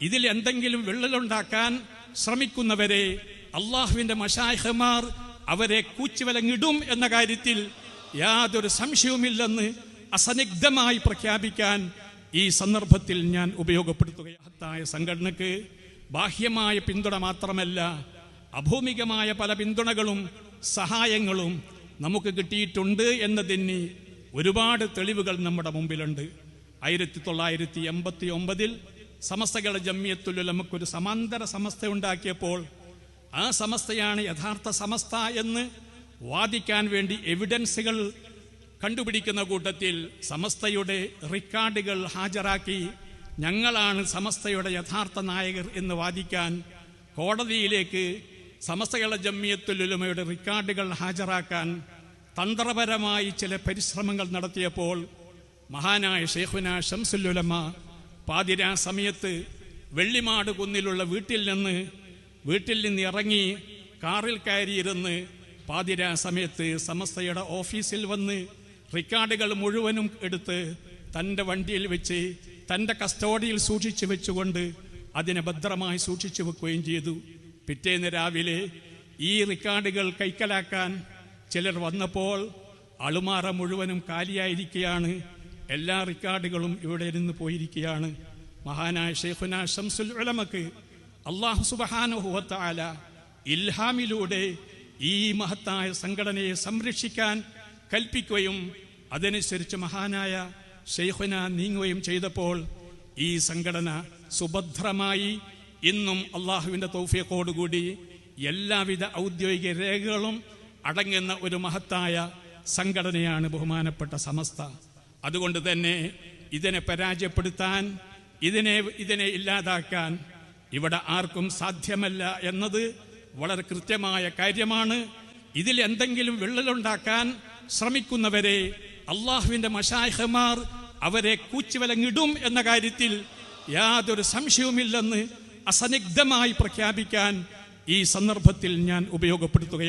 ഇതിൽ എന്തെങ്കിലും വിള്ളലുണ്ടാക്കാൻ ശ്രമിക്കുന്നവരെ അള്ളാഹുവിന്റെ മഷായഹമാർ അവരെ കൂച്ചുവലങ്ങിടും എന്ന കാര്യത്തിൽ യാതൊരു സംശയവുമില്ലെന്ന് അസന്നിഗ്ധമായി പ്രഖ്യാപിക്കാൻ ഈ സന്ദർഭത്തിൽ ഞാൻ ഉപയോഗപ്പെടുത്തുകയായ സംഘടനക്ക് ബാഹ്യമായ പിന്തുണ മാത്രമല്ല അഭൂമികമായ പല പിന്തുണകളും സഹായങ്ങളും നമുക്ക് കിട്ടിയിട്ടുണ്ട് എന്നതിന് ഒരുപാട് തെളിവുകൾ നമ്മുടെ മുമ്പിലുണ്ട്. ആയിരത്തി തൊള്ളായിരത്തി എൺപത്തി ഒമ്പതിൽ സമസ്തകളുടെ ജമ്മിയത്തുൽ നമുക്കൊരു സമാന്തര സമസ്ത ഉണ്ടാക്കിയപ്പോൾ ആ സമസ്തയാണ് യഥാർത്ഥ സമസ്ത എന്ന് വാദിക്കാൻ വേണ്ടി എവിഡൻസുകൾ കണ്ടുപിടിക്കുന്ന കൂട്ടത്തിൽ സമസ്തയുടെ റിക്കാർഡുകൾ ഹാജരാക്കി ഞങ്ങളാണ് സമസ്തയുടെ യഥാർത്ഥ നായകർ എന്ന് വാദിക്കാൻ കോടതിയിലേക്ക് സമസ്തകളുടെ ജമ്മിയത്തുലുലമയുടെ റിക്കാർഡുകൾ ഹാജരാക്കാൻ തന്ത്രപരമായി ചില പരിശ്രമങ്ങൾ നടത്തിയപ്പോൾ മഹാനായ ഷെയ്ഖുന ഷംസുല്ലുലമ പാതിരാ സമയത്ത് വെള്ളിമാട് കുന്നിലുള്ള വീട്ടിൽ നിന്ന് വീട്ടിൽ നിന്ന് ഇറങ്ങി കാറിൽ കയറിയിരുന്ന് പാതിരാ സമയത്ത് സമസ്തയുടെ ഓഫീസിൽ വന്ന് റെക്കോർഡുകൾ മുഴുവനും എടുത്ത് തന്റെ വണ്ടിയിൽ വെച്ച് തന്റെ കസ്റ്റോഡിയിൽ സൂക്ഷിച്ചു വെച്ചുകൊണ്ട് അതിനെ ഭദ്രമായി സൂക്ഷിച്ചു വെക്കുകയും ചെയ്തു. പിറ്റേന്ന് രാവിലെ ഈ റെക്കോർഡുകൾ കൈക്കലാക്കാൻ ചിലർ വന്നപ്പോൾ അളുമാറ മുഴുവനും കാലിയായിരിക്കുകയാണ്. എല്ലാ റിക്കാർഡുകളും ഇവിടെ ഇരുന്ന് പോയിരിക്കുകയാണ്. മഹാനായ ഷെയ്ഖുന ഷംസുൽ ഉലമക്ക് അള്ളാഹു സുബഹാനുഹുവത്താല ഇൽഹാമിലൂടെ ഈ മഹത്തായ സംഘടനയെ സംരക്ഷിക്കാൻ കൽപ്പിക്കുകയും അതനുസരിച്ച് മഹാനായ ഷെയ്ഖുന നീങ്ങുകയും ചെയ്തപ്പോൾ ഈ സംഘടന സുഭദ്രമായി ഇന്നും അള്ളാഹുവിന്റെ തൗഫിയക്കോടുകൂടി എല്ലാവിധ ഔദ്യോഗിക രേഖകളും അടങ്ങുന്ന ഒരു മഹത്തായ സംഘടനയാണ് ബഹുമാനപ്പെട്ട സമസ്ത. അതുകൊണ്ട് തന്നെ ഇതിനെ പരാജയപ്പെടുത്താൻ ഇതിനെ ഇതിനെ ഇല്ലാതാക്കാൻ ഇവിടെ ആർക്കും സാധ്യമല്ല എന്നത് വളരെ കൃത്യമായ കാര്യമാണ്. ഇതിൽ എന്തെങ്കിലും വിള്ളലുണ്ടാക്കാൻ ശ്രമിക്കുന്നവരെ അള്ളാഹുവിന്റെ മഷായഹമാർ അവരെ കൂച്ചുവലങ്ങിടും എന്ന കാര്യത്തിൽ യാതൊരു സംശയവുമില്ലെന്ന് അസന്നിഗ്ധമായി പ്രഖ്യാപിക്കാൻ ഈ സന്ദർഭത്തിൽ ഞാൻ ഉപയോഗപ്പെടുത്തുകയാണ്.